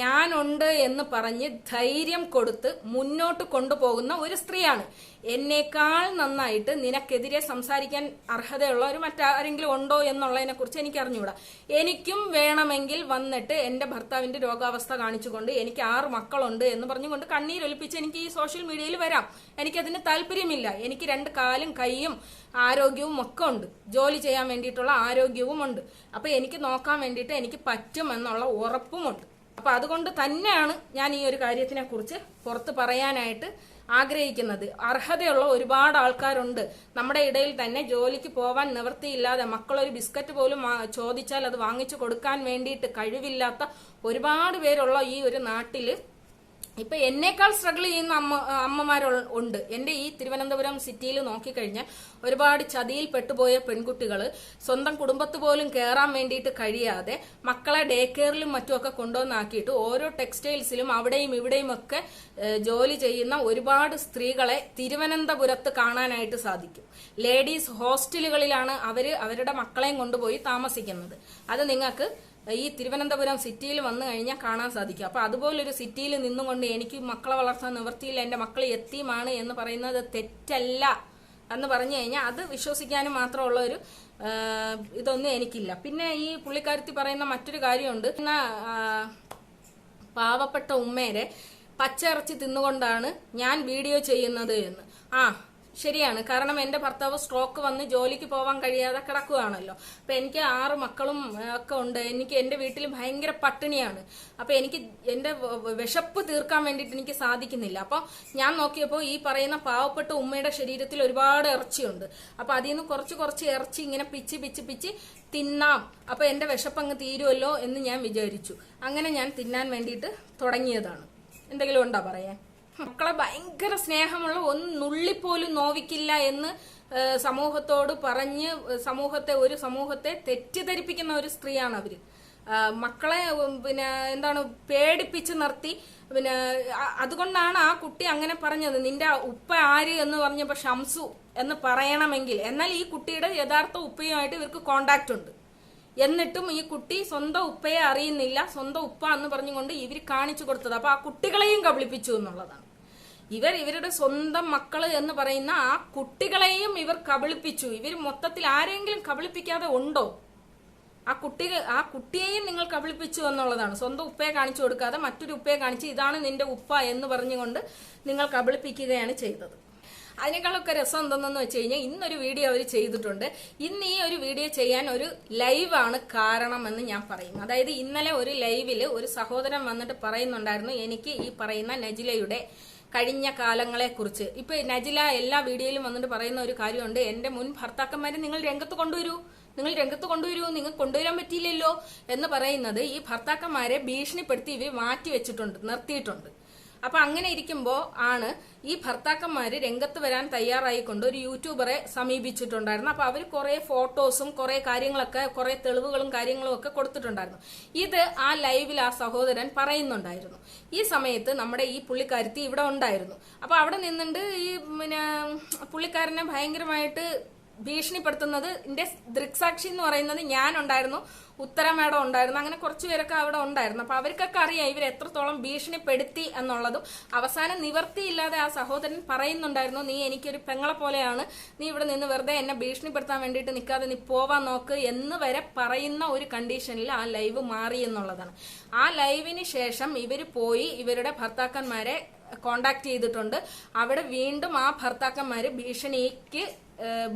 ഞാനുണ്ട് എന്ന് പറഞ്ഞ് ധൈര്യം കൊടുത്ത് മുന്നോട്ട് കൊണ്ടുപോകുന്ന ഒരു സ്ത്രീയാണ്. എന്നേക്കാൾ നന്നായിട്ട് നിനക്കെതിരെ സംസാരിക്കാൻ അർഹതയുള്ള ഒരു മറ്റാരെങ്കിലും ഉണ്ടോ എന്നുള്ളതിനെ കുറിച്ച് എനിക്ക് അറിഞ്ഞുകൂടാ. എനിക്കും വേണമെങ്കിൽ വന്നിട്ട് എന്റെ ഭർത്താവിന്റെ രോഗാവസ്ഥ കാണിച്ചുകൊണ്ട് എനിക്ക് ആറ് മക്കളുണ്ട് എന്ന് പറഞ്ഞുകൊണ്ട് കണ്ണീരൊലിപ്പിച്ച് എനിക്ക് ഈ സോഷ്യൽ മീഡിയയിൽ വരാം. എനിക്കതിന് താല്പര്യമില്ല. എനിക്ക് രണ്ട് കാലും കൈയും ആരോഗ്യവും ഒക്കെ ഉണ്ട്. ജോലി ചെയ്യാൻ വേണ്ടിയിട്ടുള്ള ആരോഗ്യവും ഉണ്ട്. അപ്പൊ എനിക്ക് നോക്കാൻ വേണ്ടിയിട്ട് എനിക്ക് പറ്റും എന്നുള്ള ഉറപ്പുമുണ്ട് അപ്പൊ അതുകൊണ്ട് തന്നെയാണ് ഞാൻ ഈ ഒരു കാര്യത്തിനെ കുറിച്ച് പുറത്ത് പറയാനായിട്ട് ആഗ്രഹിക്കുന്നത്. അർഹതയുള്ള ഒരുപാട് ആൾക്കാരുണ്ട്. നമ്മുടെ ഇടയിൽ തന്നെ ജോലിക്ക് പോവാൻ നിവൃത്തിയില്ലാതെ മക്കളൊരു ബിസ്ക്കറ്റ് പോലും ചോദിച്ചാൽ അത് വാങ്ങിച്ചു കൊടുക്കാൻ വേണ്ടിയിട്ട് കഴിവില്ലാത്ത ഒരുപാട് പേരുള്ള ഈ ഒരു നാട്ടിൽ ഇപ്പൊ എന്നേക്കാൾ സ്ട്രഗിൾ ചെയ്യുന്ന അമ്മ അമ്മമാരുണ്ട് എന്റെ ഈ തിരുവനന്തപുരം സിറ്റിയിൽ നോക്കിക്കഴിഞ്ഞാൽ ഒരുപാട് ചതിയിൽ പെട്ടുപോയ പെൺകുട്ടികൾ സ്വന്തം കുടുംബത്ത് പോലും കയറാൻ വേണ്ടിയിട്ട് കഴിയാതെ മക്കളെ ഡേ കെയറിലും മറ്റുമൊക്കെ കൊണ്ടുവന്നാക്കിയിട്ട് ഓരോ ടെക്സ്റ്റൈൽസിലും അവിടെയും ഇവിടെയും ഒക്കെ ജോലി ചെയ്യുന്ന ഒരുപാട് സ്ത്രീകളെ തിരുവനന്തപുരത്ത് കാണാനായിട്ട് സാധിക്കും. ലേഡീസ് ഹോസ്റ്റലുകളിലാണ് അവർ അവരുടെ മക്കളെയും കൊണ്ടുപോയി താമസിക്കുന്നത്. അത് നിങ്ങൾക്ക് ഈ തിരുവനന്തപുരം സിറ്റിയിൽ വന്നു കഴിഞ്ഞാൽ കാണാൻ സാധിക്കും. അപ്പൊ അതുപോലൊരു സിറ്റിയിൽ നിന്നുകൊണ്ട് എനിക്ക് മക്കളെ വളർത്താൻ നിവൃത്തിയില്ല എന്റെ മക്കൾ എത്തിയുമാണ് എന്ന് പറയുന്നത് തെറ്റല്ല. എന്ന് പറഞ്ഞു കഴിഞ്ഞാൽ അത് വിശ്വസിക്കാനും മാത്രമുള്ള ഒരു ഇതൊന്നും എനിക്കില്ല. പിന്നെ ഈ പുള്ളിക്കാരത്തി പറയുന്ന മറ്റൊരു കാര്യമുണ്ട്. പാവപ്പെട്ട ഉമ്മേരെ പച്ചിറച്ചി തിന്നുകൊണ്ടാണ് ഞാൻ വീഡിയോ ചെയ്യുന്നത് എന്ന്. ആ ശരിയാണ്. കാരണം എന്റെ ഭർത്താവ് സ്ട്രോക്ക് വന്ന് ജോലിക്ക് പോവാൻ കഴിയാതെ കിടക്കുകയാണല്ലോ അപ്പൊ എനിക്ക് ആറ് മക്കളും ഒക്കെ ഉണ്ട്. എനിക്ക് എന്റെ വീട്ടിൽ ഭയങ്കര പട്ടിണിയാണ്. അപ്പൊ എനിക്ക് വ- വിശപ്പ് തീർക്കാൻ വേണ്ടിയിട്ട് എനിക്ക് സാധിക്കുന്നില്ല. അപ്പൊ ഞാൻ നോക്കിയപ്പോൾ ഈ പറയുന്ന പാവപ്പെട്ട ഉമ്മയുടെ ശരീരത്തിൽ ഒരുപാട് ഇറച്ചിയുണ്ട്. അപ്പൊ അതിൽ നിന്ന് കുറച്ച് കുറച്ച് ഇറച്ചി ഇങ്ങനെ പിച്ച് പിച്ച് പിച്ച് തിന്നാം. അപ്പൊ എന്റെ വിശപ്പ് അങ്ങ് തീരുമല്ലോ എന്ന് ഞാൻ വിചാരിച്ചു. അങ്ങനെ ഞാൻ തിന്നാൻ വേണ്ടിയിട്ട് തുടങ്ങിയതാണ്. എന്തെങ്കിലും ഉണ്ടോ പറയാൻ? മക്കളെ ഭയങ്കര സ്നേഹമുള്ള ഒന്ന് പോലും നോവിക്കില്ല എന്ന് സമൂഹത്തോട് പറഞ്ഞ് സമൂഹത്തെ ഒരു സമൂഹത്തെ തെറ്റിദ്ധരിപ്പിക്കുന്ന ഒരു സ്ത്രീയാണ് അവർ. മക്കളെ പിന്നെ എന്താണ് പേടിപ്പിച്ച് നിർത്തി. പിന്നെ അതുകൊണ്ടാണ് ആ കുട്ടി അങ്ങനെ പറഞ്ഞത് നിന്റെ ഉപ്പ ആര് എന്ന് പറഞ്ഞപ്പോ ഷംസു എന്ന് പറയണമെങ്കിൽ. എന്നാൽ ഈ കുട്ടിയുടെ യഥാർത്ഥ ഉപ്പയുമായിട്ട് ഇവർക്ക് കോണ്ടാക്ട് ഉണ്ട്. എന്നിട്ടും ഈ കുട്ടി സ്വന്തം ഉപ്പയെ അറിയുന്നില്ല സ്വന്തം ഉപ്പ എന്ന് പറഞ്ഞുകൊണ്ട് ഇവർ കാണിച്ചു കൊടുത്തത്. അപ്പൊ ആ കുട്ടികളെയും കബളിപ്പിച്ചു എന്നുള്ളതാണ്. ഇവർ ഇവരുടെ സ്വന്തം മക്കൾ എന്ന് പറയുന്ന ആ കുട്ടികളെയും ഇവർ കബളിപ്പിച്ചു. ഇവർ മൊത്തത്തിൽ ആരെങ്കിലും കബളിപ്പിക്കാതെ ഉണ്ടോ? ആ കുട്ടി ആ കുട്ടിയെയും നിങ്ങൾ കബളിപ്പിച്ചു എന്നുള്ളതാണ്. സ്വന്തം ഉപ്പയെ കാണിച്ചു കൊടുക്കാതെ മറ്റൊരു ഉപ്പയെ കാണിച്ച് ഇതാണ് നിന്റെ ഉപ്പ എന്ന് പറഞ്ഞുകൊണ്ട് നിങ്ങൾ കബളിപ്പിക്കുകയാണ് ചെയ്തത്. അതിനേക്കാളൊക്കെ രസം എന്തെന്ന് വെച്ച് കഴിഞ്ഞാൽ ഇന്നൊരു വീഡിയോ അവർ ചെയ്തിട്ടുണ്ട്. ഇന്ന് ഈ ഒരു വീഡിയോ ചെയ്യാൻ ഒരു ലൈവാണ് കാരണമെന്ന് ഞാൻ പറയും അതായത് ഇന്നലെ ഒരു ലൈവിൽ ഒരു സഹോദരൻ വന്നിട്ട് പറയുന്നുണ്ടായിരുന്നു എനിക്ക് ഈ പറയുന്ന നജിലയുടെ കഴിഞ്ഞ കാലങ്ങളെക്കുറിച്ച്. ഇപ്പൊ നജില എല്ലാ വീഡിയോയിലും വന്നിട്ട് പറയുന്ന ഒരു കാര്യമുണ്ട്. എന്റെ മുൻ ഭർത്താക്കന്മാരെ നിങ്ങൾ രംഗത്ത് കൊണ്ടുവരൂ. നിങ്ങൾ രംഗത്ത് കൊണ്ടുവരൂ. നിങ്ങൾക്ക് കൊണ്ടുവരാൻ പറ്റിയില്ലല്ലോ എന്ന് പറയുന്നത് ഈ ഭർത്താക്കന്മാരെ ഭീഷണിപ്പെടുത്തി ഇവർ മാറ്റി വെച്ചിട്ടുണ്ട് നിർത്തിയിട്ടുണ്ട്. അപ്പൊ അങ്ങനെ ഇരിക്കുമ്പോ ആണ് ഈ ഭർത്താക്കന്മാര് രംഗത്ത് വരാൻ തയ്യാറായിക്കൊണ്ട് ഒരു യൂട്യൂബറെ സമീപിച്ചിട്ടുണ്ടായിരുന്നു. അപ്പൊ അവർ കുറെ ഫോട്ടോസും കുറെ കാര്യങ്ങളൊക്കെ കുറെ തെളിവുകളും കാര്യങ്ങളും ഒക്കെ കൊടുത്തിട്ടുണ്ടായിരുന്നു. ഇത് ആ ലൈവിൽ ആ സഹോദരൻ പറയുന്നുണ്ടായിരുന്നു. ഈ സമയത്ത് നമ്മുടെ ഈ പുള്ളിക്കാരത്തി ഇവിടെ ഉണ്ടായിരുന്നു. അപ്പൊ അവിടെ നിന്നുണ്ട് ഈ പിന്നെ പുള്ളിക്കാരനെ ഭയങ്കരമായിട്ട് ഭീഷണിപ്പെടുത്തുന്നത് എന്റെ ദൃക്സാക്ഷി എന്ന് പറയുന്നത് ഞാൻ ഉണ്ടായിരുന്നു ഉത്തര മേഡം ഉണ്ടായിരുന്നു. അങ്ങനെ കുറച്ചു പേരൊക്കെ അവിടെ ഉണ്ടായിരുന്നു. അപ്പൊ അവർക്കൊക്കെ അറിയാം ഇവർ എത്രത്തോളം ഭീഷണിപ്പെടുത്തി എന്നുള്ളതും. അവസാനം നിവർത്തിയില്ലാതെ ആ സഹോദരൻ പറയുന്നുണ്ടായിരുന്നു നീ എനിക്കൊരു പെങ്ങളെ പോലെയാണ്. നീ ഇവിടെ നിന്ന് വെറുതെ എന്നെ ഭീഷണിപ്പെടുത്താൻ വേണ്ടിയിട്ട് നിൽക്കാതെ നീ പോവാൻ നോക്ക് എന്ന് വരെ പറയുന്ന ഒരു കണ്ടീഷനിൽ ആ ലൈവ് മാറി എന്നുള്ളതാണ്. ആ ലൈവിന് ശേഷം ഇവർ പോയി ഇവരുടെ ഭർത്താക്കന്മാരെ കോണ്ടാക്ട് ചെയ്തിട്ടുണ്ട്. അവിടെ വീണ്ടും ആ ഭർത്താക്കന്മാര് ഭീഷണിക്ക്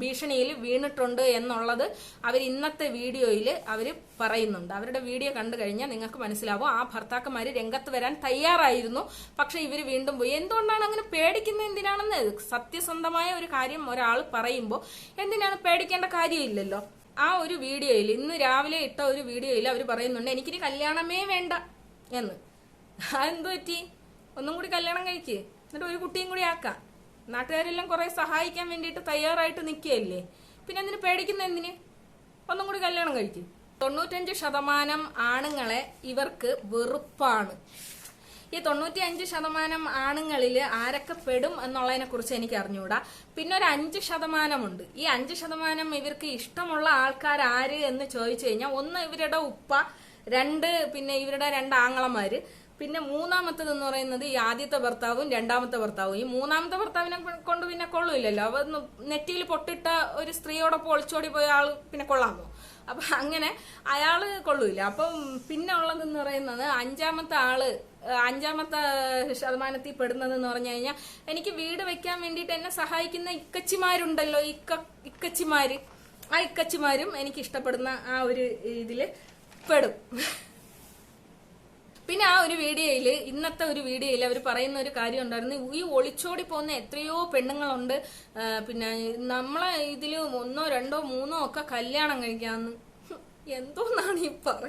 ഭീഷണിയിൽ വീണിട്ടുണ്ട് എന്നുള്ളത് അവർ ഇന്നത്തെ വീഡിയോയിൽ അവർ പറയുന്നുണ്ട്. അവരുടെ വീഡിയോ കണ്ടു കഴിഞ്ഞാൽ നിങ്ങൾക്ക് മനസ്സിലാവും. ആ ഭർത്താക്കന്മാർ രംഗത്ത് വരാൻ തയ്യാറായിരുന്നു. പക്ഷെ ഇവർ വീണ്ടും പോയി. എന്തുകൊണ്ടാണ് അങ്ങനെ പേടിക്കുന്നത്? എന്തിനാണെന്ന് സത്യസന്ധമായ ഒരു കാര്യം ഒരാൾ പറയുമ്പോൾ എന്തിനാണ് പേടിക്കേണ്ട കാര്യമില്ലല്ലോ? ആ ഒരു വീഡിയോയിൽ ഇന്ന് രാവിലെ ഇട്ട ഒരു വീഡിയോയിൽ അവർ പറയുന്നുണ്ട് എനിക്കിനി കല്യാണമേ വേണ്ട എന്ന്. അതെന്തു പറ്റി ഒന്നും കൂടി കല്യാണം കഴിക്ക്. എന്നിട്ട് ഒരു കുട്ടിയും കൂടി ആക്കാം. നാട്ടുകാരെല്ലാം കുറെ സഹായിക്കാൻ വേണ്ടിയിട്ട് തയ്യാറായിട്ട് നിൽക്കുകയല്ലേ? പിന്നെ എന്തിനു പേടിക്കുന്ന എന്തിന്? ഒന്നും കൂടി കല്യാണം കഴിക്കും. തൊണ്ണൂറ്റഞ്ച് ശതമാനം ആണുങ്ങളെ ഇവർക്ക് വെറുപ്പാണ്. ഈ തൊണ്ണൂറ്റി അഞ്ച് ശതമാനം ആണുങ്ങളിൽ ആരൊക്കെ പെടും എന്നുള്ളതിനെ കുറിച്ച് എനിക്ക് അറിഞ്ഞുകൂടാ. പിന്നെ ഒരു അഞ്ച് ശതമാനമുണ്ട്. ഈ അഞ്ച് ശതമാനം ഇവർക്ക് ഇഷ്ടമുള്ള ആൾക്കാർ ആര് എന്ന് ചോദിച്ചു കഴിഞ്ഞാൽ ഒന്ന് ഇവരുടെ ഉപ്പ രണ്ട് പിന്നെ ഇവരുടെ രണ്ട് ആങ്ങളമാര്. പിന്നെ മൂന്നാമത്തത് എന്ന് പറയുന്നത് ഈ ആദ്യത്തെ ഭർത്താവും രണ്ടാമത്തെ ഭർത്താവും. ഈ മൂന്നാമത്തെ ഭർത്താവിനെ കൊണ്ട് പിന്നെ കൊള്ളൂല്ലല്ലോ. അവ നെറ്റിയിൽ പൊട്ടിട്ട ഒരു സ്ത്രീയോടൊപ്പം ഒളിച്ചോടി പോയ ആൾ പിന്നെ കൊള്ളാമോ അപ്പൊ അങ്ങനെ അയാൾ കൊള്ളൂല അപ്പം പിന്നെ ഉള്ളതെന്ന് പറയുന്നത് അഞ്ചാമത്തെ ആൾ അഞ്ചാമത്തെ ശതമാനത്തിൽ പെടുന്നത് എന്ന് പറഞ്ഞു കഴിഞ്ഞാൽ എനിക്ക് വീട് വെക്കാൻ വേണ്ടിയിട്ട് എന്നെ സഹായിക്കുന്ന ഇക്കച്ചിമാരുണ്ടല്ലോ. ഇക്ക ഇക്കച്ചിമാര്. ആ ഇക്കച്ചിമാരും എനിക്ക് ഇഷ്ടപ്പെടുന്ന ആ ഒരു ഇതിൽ പെടും. പിന്നെ ആ ഒരു വീഡിയോയിൽ ഇന്നത്തെ ഒരു വീഡിയോയിൽ അവർ പറയുന്ന ഒരു കാര്യം ഉണ്ടായിരുന്നു. ഈ ഒളിച്ചോടി പോകുന്ന എത്രയോ പെണ്ണുങ്ങളുണ്ട്. പിന്നെ നമ്മളെ ഇതിൽ ഒന്നോ രണ്ടോ മൂന്നോ ഒക്കെ കല്യാണം കഴിക്കാന്ന്. എന്തോന്നാണ് ഈ പറ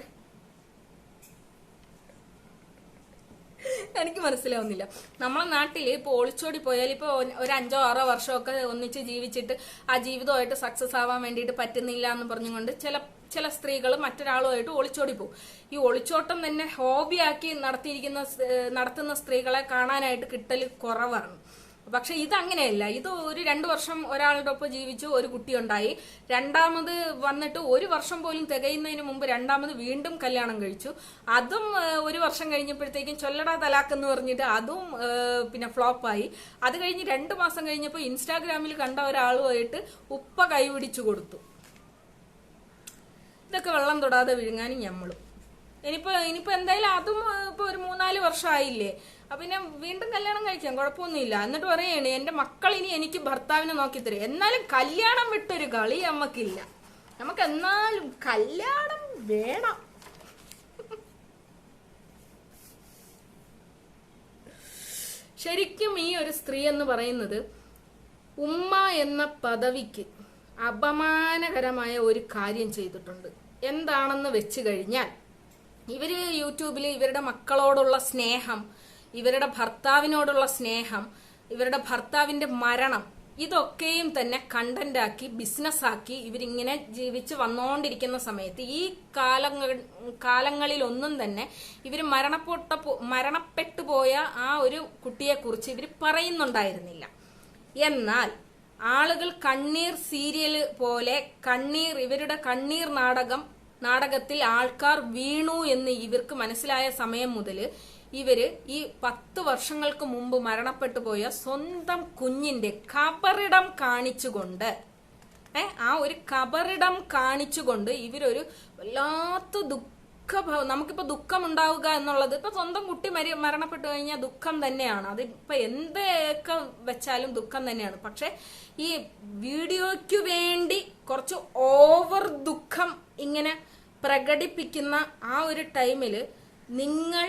എനിക്ക് മനസ്സിലാവുന്നില്ല. നമ്മളെ നാട്ടിൽ ഇപ്പൊ ഒളിച്ചോടി പോയാൽ ഇപ്പൊ ഒരു അഞ്ചോ ആറോ വർഷമൊക്കെ ഒന്നിച്ച് ജീവിച്ചിട്ട് ആ ജീവിതമായിട്ട് സക്സസ് ആവാൻ വേണ്ടിയിട്ട് പറ്റുന്നില്ല എന്ന് പറഞ്ഞുകൊണ്ട് ചില ചില സ്ത്രീകൾ മറ്റൊരാളുമായിട്ട് ഒളിച്ചോടി പോകും. ഈ ഒളിച്ചോട്ടം തന്നെ ഹോബിയാക്കി നടത്തിയിരിക്കുന്ന നടത്തുന്ന സ്ത്രീകളെ കാണാനായിട്ട് കിട്ടൽ കുറവാണ്. പക്ഷെ ഇത് അങ്ങനെയല്ല ഇത് ഒരു രണ്ടു വർഷം ഒരാളുടെ ഒപ്പം ജീവിച്ചു ഒരു കുട്ടി ഉണ്ടായി രണ്ടാമത് വന്നിട്ട് ഒരു വർഷം പോലും തികയുന്നതിന് മുമ്പ് രണ്ടാമത് വീണ്ടും കല്യാണം കഴിച്ചു. അതും ഒരു വർഷം കഴിഞ്ഞപ്പോഴത്തേക്കും ചൊല്ലടാ തലാക്ക് എന്ന് പറഞ്ഞിട്ട് അതും പിന്നെ ഫ്ലോപ്പായി. അത് കഴിഞ്ഞ് രണ്ടു മാസം കഴിഞ്ഞപ്പോൾ ഇൻസ്റ്റാഗ്രാമിൽ കണ്ട ഒരാളുമായിട്ട് ഉപ്പ കൈപിടിച്ചു കൊടുത്തു. ഇതൊക്കെ വെള്ളം തൊടാതെ വിഴുങ്ങാനും ഞമ്മളും. ഇനിയിപ്പോ ഇനിയിപ്പോ എന്തായാലും അതും ഇപ്പൊ ഒരു മൂന്നാൽ വർഷമായില്ലേ അപ്പൊ പിന്നെ വീണ്ടും കല്യാണം കഴിക്കാം കുഴപ്പമൊന്നുമില്ല. എന്നിട്ട് പറയാണ് എന്റെ മക്കൾ ഇനി എനിക്ക് ഭർത്താവിനെ നോക്കി തരും. എന്നാലും കല്യാണം വിട്ടൊരു കളി നമുക്കില്ല നമുക്ക് എന്നാലും കല്യാണം വേണം. ശരിക്കും ഈ ഒരു സ്ത്രീ എന്ന് പറയുന്നത് ഉമ്മ എന്ന പദവിക്ക് അപമാനകരമായ ഒരു കാര്യം ചെയ്തിട്ടുണ്ട്. എന്താണെന്ന് വെച്ച് കഴിഞ്ഞാൽ ഇവർ യൂട്യൂബിൽ ഇവരുടെ മക്കളോടുള്ള സ്നേഹം ഇവരുടെ ഭർത്താവിനോടുള്ള സ്നേഹം ഇവരുടെ ഭർത്താവിന്റെ മരണം ഇതൊക്കെയും തന്നെ കണ്ടന്റ് ആക്കി ബിസിനസ് ആക്കി ഇവരിങ്ങനെ ജീവിച്ച് വന്നുകൊണ്ടിരിക്കുന്ന സമയത്ത് ഈ കാലങ്ങൾ കാലങ്ങളിലൊന്നും തന്നെ ഇവർ മരണപ്പെട്ട മരണപ്പെട്ടു പോയ ആ ഒരു കുട്ടിയെ കുറിച്ച് ഇവർ പറയുന്നുണ്ടായിരുന്നില്ല. എന്നാൽ ആളുകൾ കണ്ണീർ സീരിയൽ പോലെ കണ്ണീർ ഇവരുടെ കണ്ണീർ നാടകം നാടകത്തിൽ ആൾക്കാർ വീണു എന്ന് ഇവർക്ക് മനസ്സിലായ സമയം മുതൽ ഇവർ ഈ പത്ത് വർഷങ്ങൾക്ക് മുമ്പ് മരണപ്പെട്ടു പോയ സ്വന്തം കുഞ്ഞിന്റെ കബറിടം കാണിച്ചുകൊണ്ട് ഏ ആ ഒരു കബറിടം കാണിച്ചുകൊണ്ട് ഇവരൊരു വല്ലാത്ത ദുഃഖഭാവം നമുക്കിപ്പോ ദുഃഖം ഉണ്ടാവുക എന്നുള്ളത് ഇപ്പൊ സ്വന്തം കുട്ടി മരി മരണപ്പെട്ടു കഴിഞ്ഞാൽ ദുഃഖം തന്നെയാണ്. അതിപ്പോ എന്തൊക്കെ വെച്ചാലും ദുഃഖം തന്നെയാണ്. പക്ഷെ ഈ വീഡിയോയ്ക്ക് വേണ്ടി കുറച്ച് ഓവർ ദുഃഖം ഇങ്ങനെ പ്രകടിപ്പിക്കുന്ന ആ ഒരു ടൈമിൽ നിങ്ങൾ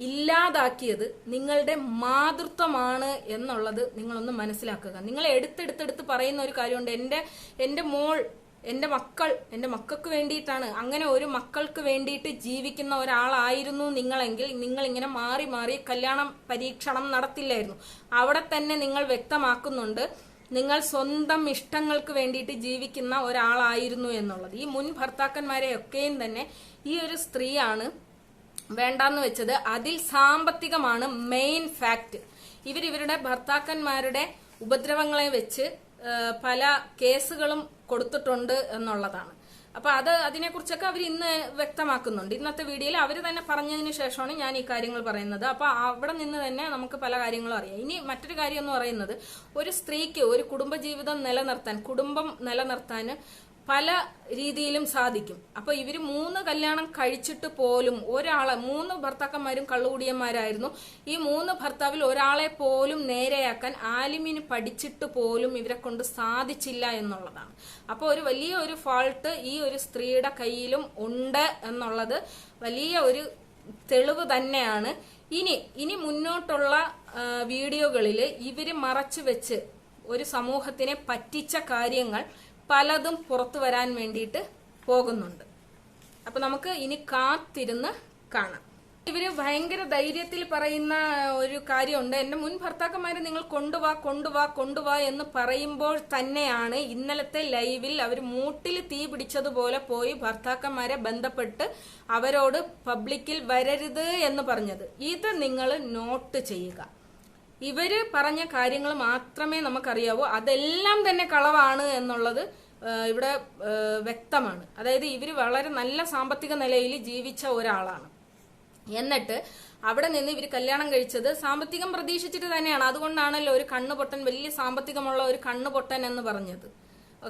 ഇല്ലാതാക്കിയത് നിങ്ങളുടെ മാതൃത്വമാണ് എന്നുള്ളത് നിങ്ങളൊന്ന് മനസ്സിലാക്കുക. നിങ്ങൾ എടുത്തെടുത്തെടുത്ത് പറയുന്ന ഒരു കാര്യമുണ്ട്. എന്റെ എന്റെ മോൾ എന്റെ മക്കൾ എന്റെ മക്കൾക്ക് വേണ്ടിയിട്ടാണ്. അങ്ങനെ ഒരു മക്കൾക്ക് വേണ്ടിയിട്ട് ജീവിക്കുന്ന ഒരാളായിരുന്നു നിങ്ങളെങ്കിൽ നിങ്ങൾ ഇങ്ങനെ മാറി മാറി കല്യാണം പരീക്ഷണം നടത്തില്ലായിരുന്നു. അവിടെ തന്നെ നിങ്ങൾ വ്യക്തമാക്കുന്നുണ്ട്. നിങ്ങൾ സ്വന്തം ഇഷ്ടങ്ങൾക്ക് വേണ്ടിയിട്ട് ജീവിക്കുന്ന ഒരാളായിരുന്നു എന്നുള്ളത്. ഈ മുൻ ഭർത്താക്കന്മാരെ ഒക്കെയും തന്നെ ഈ ഒരു സ്ത്രീയാണ് വേണ്ടാന്ന് വെച്ചത്. അതിൽ സാമ്പത്തികമാണ് മെയിൻ ഫാക്ട് ഇവരിവരുടെ ഭർത്താക്കന്മാരുടെ ഉപദ്രവങ്ങളെ വെച്ച് പല കേസുകളും കൊടുത്തിട്ടുണ്ട് എന്നുള്ളതാണ്. അപ്പൊ അത് അതിനെക്കുറിച്ചൊക്കെ അവർ ഇന്ന് വ്യക്തമാക്കുന്നുണ്ട്. ഇന്നത്തെ വീഡിയോയിൽ അവർ തന്നെ പറഞ്ഞതിന് ശേഷമാണ് ഞാൻ ഈ കാര്യങ്ങൾ പറയുന്നത്. അപ്പൊ അവിടെ നിന്ന് തന്നെ നമുക്ക് പല കാര്യങ്ങളും അറിയാം. ഇനി മറ്റൊരു കാര്യം എന്ന് പറയുന്നത് ഒരു സ്ത്രീക്ക് ഒരു കുടുംബജീവിതം നിലനിർത്താൻ കുടുംബം നിലനിർത്താൻ പല രീതിയിലും സാധിക്കും. അപ്പൊ ഇവർ മൂന്ന് കല്യാണം കഴിച്ചിട്ട് പോലും ഒരാളെ മൂന്ന് ഭർത്താക്കന്മാരും കള്ളുകൂടിയന്മാരായിരുന്നു. ഈ മൂന്ന് ഭർത്താവിൽ ഒരാളെ പോലും നേരെയാക്കാൻ ആലിമിന് പഠിച്ചിട്ട് പോലും ഇവരെ കൊണ്ട് സാധിച്ചില്ല എന്നുള്ളതാണ്. അപ്പൊ ഒരു വലിയ ഒരു ഫാൾട്ട് ഈ ഒരു സ്ത്രീയുടെ കയ്യിലും ഉണ്ട് എന്നുള്ളത് വലിയ ഒരു തെളിവ് തന്നെയാണ്. ഇനി ഇനി മുന്നോട്ടുള്ള വീഡിയോകളിൽ ഇവർ മറച്ചു വെച്ച് ഒരു സമൂഹത്തിനെ പറ്റിച്ച കാര്യങ്ങൾ പലതും പുറത്തു വരാൻ വേണ്ടിയിട്ട് പോകുന്നുണ്ട്. അപ്പൊ നമുക്ക് ഇനി കാത്തിരുന്ന് കാണാം. ഇവർ ഭയങ്കര ധൈര്യത്തിൽ പറയുന്ന ഒരു കാര്യമുണ്ട്. എന്റെ മുൻ ഭർത്താക്കന്മാരെ നിങ്ങൾ കൊണ്ടുവാ കൊണ്ടുവാ കൊണ്ടുവാ എന്ന് പറയുമ്പോൾ തന്നെയാണ് ഇന്നലത്തെ ലൈവിൽ അവർ മൂട്ടിൽ തീ പിടിച്ചതുപോലെ പോയി ഭർത്താക്കന്മാരെ ബന്ധപ്പെട്ട് അവരോട് പബ്ലിക്കിൽ വരരുത് എന്ന് പറഞ്ഞത്. ഇത് നിങ്ങൾ നോട്ട് ചെയ്യുക. ഇവർ പറഞ്ഞ കാര്യങ്ങൾ മാത്രമേ നമുക്കറിയാവൂ. അതെല്ലാം തന്നെ കളവാണ് എന്നുള്ളത് ഇവിടെ വ്യക്തമാണ്. അതായത് ഇവർ വളരെ നല്ല സാമ്പത്തിക നിലയിൽ ജീവിച്ച ഒരാളാണ്. എന്നിട്ട് അവിടെ നിന്ന് ഇവർ കല്യാണം കഴിച്ചത് സാമ്പത്തികം പ്രതീക്ഷിച്ചിട്ട് തന്നെയാണ്. അതുകൊണ്ടാണല്ലോ ഒരു കണ്ണുപൊട്ടൻ വലിയ സാമ്പത്തികമുള്ള ഒരു കണ്ണുപൊട്ടൻ എന്ന് പറഞ്ഞത്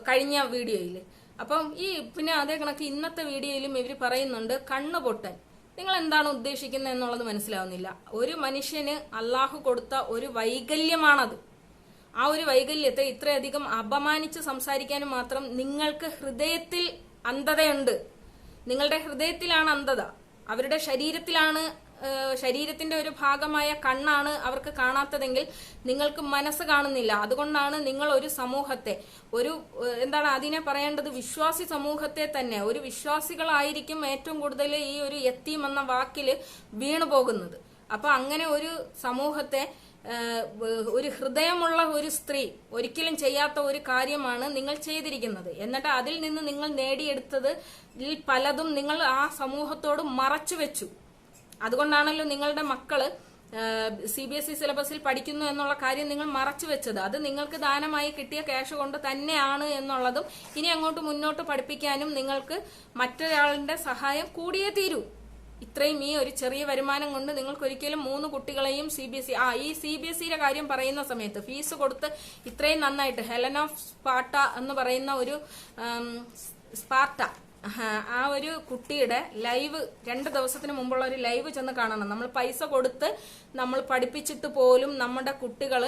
കഴിഞ്ഞ വീഡിയോയിൽ അപ്പം ഈ പിന്നെ അതേ കണക്ക് ഇന്നത്തെ വീഡിയോയിലും ഇവർ പറയുന്നുണ്ട് കണ്ണുപൊട്ടൻ. നിങ്ങൾ എന്താണ് ഉദ്ദേശിക്കുന്നത് എന്നുള്ളത് മനസ്സിലാവുന്നില്ല. ഒരു മനുഷ്യന് അള്ളാഹു കൊടുത്ത ഒരു വൈകല്യമാണത്. ആ ഒരു വൈകല്യത്തെ ഇത്രയധികം അപമാനിച്ച് സംസാരിക്കാനും മാത്രം നിങ്ങൾക്ക് ഹൃദയത്തിൽ അന്ധതയുണ്ട്. നിങ്ങളുടെ ഹൃദയത്തിലാണ് അന്ധത. അവരുടെ ശരീരത്തിലാണ് ശരീരത്തിന്റെ ഒരു ഭാഗമായ കണ്ണാണ് അവർക്ക് കാണാത്തതെങ്കിൽ നിങ്ങൾക്ക് മനസ്സ് കാണുന്നില്ല. അതുകൊണ്ടാണ് നിങ്ങൾ ഒരു സമൂഹത്തെ ഒരു എന്താണ് അതിനെ പറയേണ്ടത്? വിശ്വാസി സമൂഹത്തെ തന്നെ. ഒരു വിശ്വാസികളായിരിക്കും ഏറ്റവും കൂടുതൽ ഈ ഒരു എത്തീം എന്ന വാക്കിൽ വീണു പോകുന്നത്. അപ്പൊ അങ്ങനെ ഒരു സമൂഹത്തെ ഒരു ഹൃദയമുള്ള ഒരു സ്ത്രീ ഒരിക്കലും ചെയ്യാത്ത ഒരു കാര്യമാണ് നിങ്ങൾ ചെയ്തിരിക്കുന്നത്. എന്നിട്ട് അതിൽ നിന്ന് നിങ്ങൾ നേടിയെടുത്തത് പലതും നിങ്ങൾ ആ സമൂഹത്തോട് മറച്ചു വെച്ചു. അതുകൊണ്ടാണല്ലോ നിങ്ങളുടെ മക്കൾ സി ബി എസ് ഇ സിലബസിൽ പഠിക്കുന്നു എന്നുള്ള കാര്യം നിങ്ങൾ മറച്ചു വെച്ചത്. അത് നിങ്ങൾക്ക് ദാനമായി കിട്ടിയ ക്യാഷ് കൊണ്ട് തന്നെയാണ് എന്നുള്ളതും ഇനി അങ്ങോട്ട് മുന്നോട്ട് പഠിപ്പിക്കാനും നിങ്ങൾക്ക് മറ്റൊരാളുടെ സഹായം കൂടിയേ തീരൂ. ഇത്രയും ഈ ഒരു ചെറിയ വരുമാനം കൊണ്ട് നിങ്ങൾക്ക് ഒരിക്കലും മൂന്ന് കുട്ടികളെയും സി ബി എസ് ഇ ആ ഈ സി ബി എസ് ഇയുടെ കാര്യം പറയുന്ന സമയത്ത് ഫീസ് കൊടുത്ത് ഇത്രയും നന്നായിട്ട് ഹെലൻ ഓഫ് സ്പാർട്ട എന്ന് പറയുന്ന ഒരു സ്പാർട്ട ആ ഒരു കുട്ടിയുടെ ലൈവ് രണ്ട് ദിവസത്തിന് മുമ്പുള്ള ഒരു ലൈവ് ചെന്ന് കാണണം. നമ്മൾ പൈസ കൊടുത്ത് നമ്മൾ പഠിപ്പിച്ചിട്ട് പോലും നമ്മുടെ കുട്ടികൾ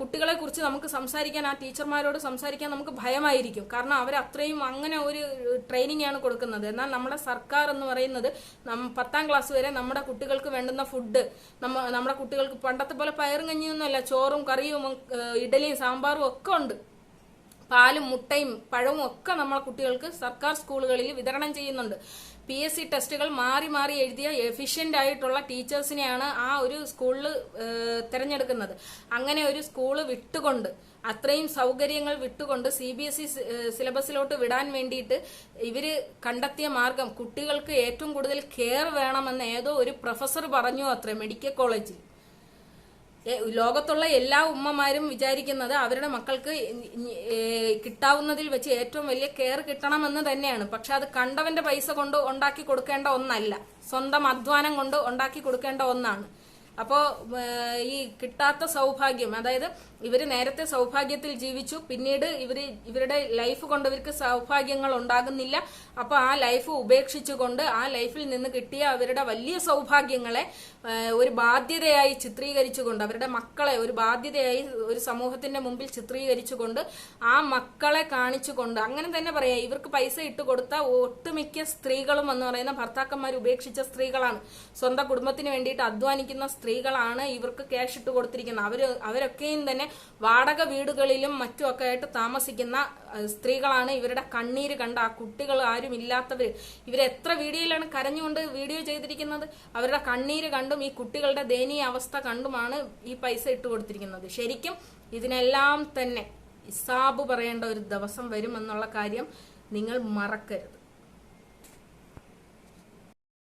കുട്ടികളെ കുറിച്ച് നമുക്ക് സംസാരിക്കാൻ ആ ടീച്ചർമാരോട് സംസാരിക്കാൻ നമുക്ക് ഭയമായിരിക്കും. കാരണം അവർ അത്രയും അങ്ങനെ ഒരു ട്രെയിനിങ് ആണ് കൊടുക്കുന്നത്. എന്നാൽ നമ്മുടെ സർക്കാർ എന്ന് പറയുന്നത് പത്താം ക്ലാസ് വരെ നമ്മുടെ കുട്ടികൾക്ക് വേണ്ടുന്ന ഫുഡ് നമ്മ നമ്മുടെ കുട്ടികൾക്ക് പണ്ടത്തെ പോലെ പയറും കഞ്ഞിയൊന്നുമല്ല ചോറും കറിയും ഇഡലിയും സാമ്പാറും ഒക്കെ ഉണ്ട്. പാലും മുട്ടയും പഴവും ഒക്കെ നമ്മളെ കുട്ടികൾക്ക് സർക്കാർ സ്കൂളുകളിൽ വിതരണം ചെയ്യുന്നുണ്ട്. പി എസ് സി ടെസ്റ്റുകൾ മാറി മാറി എഴുതിയ എഫിഷ്യന്റ് ആയിട്ടുള്ള ടീച്ചേഴ്സിനെയാണ് ആ ഒരു സ്കൂളിൽ തിരഞ്ഞെടുക്കുന്നത്. അങ്ങനെ ഒരു സ്കൂൾ വിട്ടുകൊണ്ട് അത്രയും സൗകര്യങ്ങൾ വിട്ടുകൊണ്ട് സി ബി എസ് ഇ സിലബസിലോട്ട് വിടാൻ വേണ്ടിയിട്ട് ഇവർ കണ്ടെത്തിയ മാർഗം കുട്ടികൾക്ക് ഏറ്റവും കൂടുതൽ കെയർ വേണമെന്ന് ഏതോ ഒരു പ്രൊഫസർ പറഞ്ഞു അത്ര മെഡിക്കൽ കോളേജിൽ ലോകത്തുള്ള എല്ലാ ഉമ്മമാരും വിചാരിക്കുന്നത് അവരുടെ മക്കൾക്ക് കിട്ടാവുന്നതിൽ വെച്ച് ഏറ്റവും വലിയ കെയർ കിട്ടണമെന്ന് തന്നെയാണ്. പക്ഷെ അത് കണ്ടവന്റെ പൈസ കൊണ്ട് ഉണ്ടാക്കി കൊടുക്കേണ്ട ഒന്നല്ല. സ്വന്തം അധ്വാനം കൊണ്ട് ഉണ്ടാക്കി കൊടുക്കേണ്ട ഒന്നാണ്. അപ്പോ ഈ കിട്ടാത്ത സൗഭാഗ്യം അതായത് ഇവർ നേരത്തെ സൗഭാഗ്യത്തിൽ ജീവിച്ചു. പിന്നീട് ഇവർ ഇവരുടെ ലൈഫ് കൊണ്ട് ഇവർക്ക് സൗഭാഗ്യങ്ങൾ ഉണ്ടാകുന്നില്ല. അപ്പൊ ആ ലൈഫ് ഉപേക്ഷിച്ചുകൊണ്ട് ആ ലൈഫിൽ നിന്ന് കിട്ടിയ അവരുടെ വലിയ സൗഭാഗ്യങ്ങളെ ഒരു ബാധ്യതയായി ചിത്രീകരിച്ചുകൊണ്ട് അവരുടെ മക്കളെ ഒരു ബാധ്യതയായി ഒരു സമൂഹത്തിന്റെ മുമ്പിൽ ചിത്രീകരിച്ചുകൊണ്ട് ആ മക്കളെ കാണിച്ചുകൊണ്ട് അങ്ങനെ തന്നെ പറയാം ഇവർക്ക് പൈസ ഇട്ട് കൊടുത്ത ഒട്ടുമിക്ക സ്ത്രീകളും എന്ന് പറയുന്ന ഭർത്താക്കന്മാർ ഉപേക്ഷിച്ച സ്ത്രീകളാണ്. സ്വന്തം കുടുംബത്തിന് വേണ്ടിയിട്ട് അധ്വാനിക്കുന്ന സ്ത്രീകളാണ് ഇവർക്ക് ക്യാഷ് ഇട്ട് കൊടുത്തിരിക്കുന്നത്. അവർ അവരൊക്കെയും തന്നെ വാടക വീടുകളിലും മറ്റുമൊക്കെ ആയിട്ട് താമസിക്കുന്ന സ്ത്രീകളാണ് ഇവരുടെ കണ്ണീര് കണ്ട ആ കുട്ടികൾ ആരും ഇല്ലാത്തവര് ഇവർ എത്ര വീഡിയോയിലാണ് കരഞ്ഞുകൊണ്ട് വീഡിയോ ചെയ്തിരിക്കുന്നത്? അവരുടെ കണ്ണീര് കണ്ടും ഈ കുട്ടികളുടെ ദയനീയ അവസ്ഥ കണ്ടുമാണ് ഈ പൈസ ഇട്ടു കൊടുത്തിരിക്കുന്നത്. ശരിക്കും ഇതിനെല്ലാം തന്നെ ഇസാബ് പറയേണ്ട ഒരു ദിവസം വരുമെന്നുള്ള കാര്യം നിങ്ങൾ മറക്കരുത്.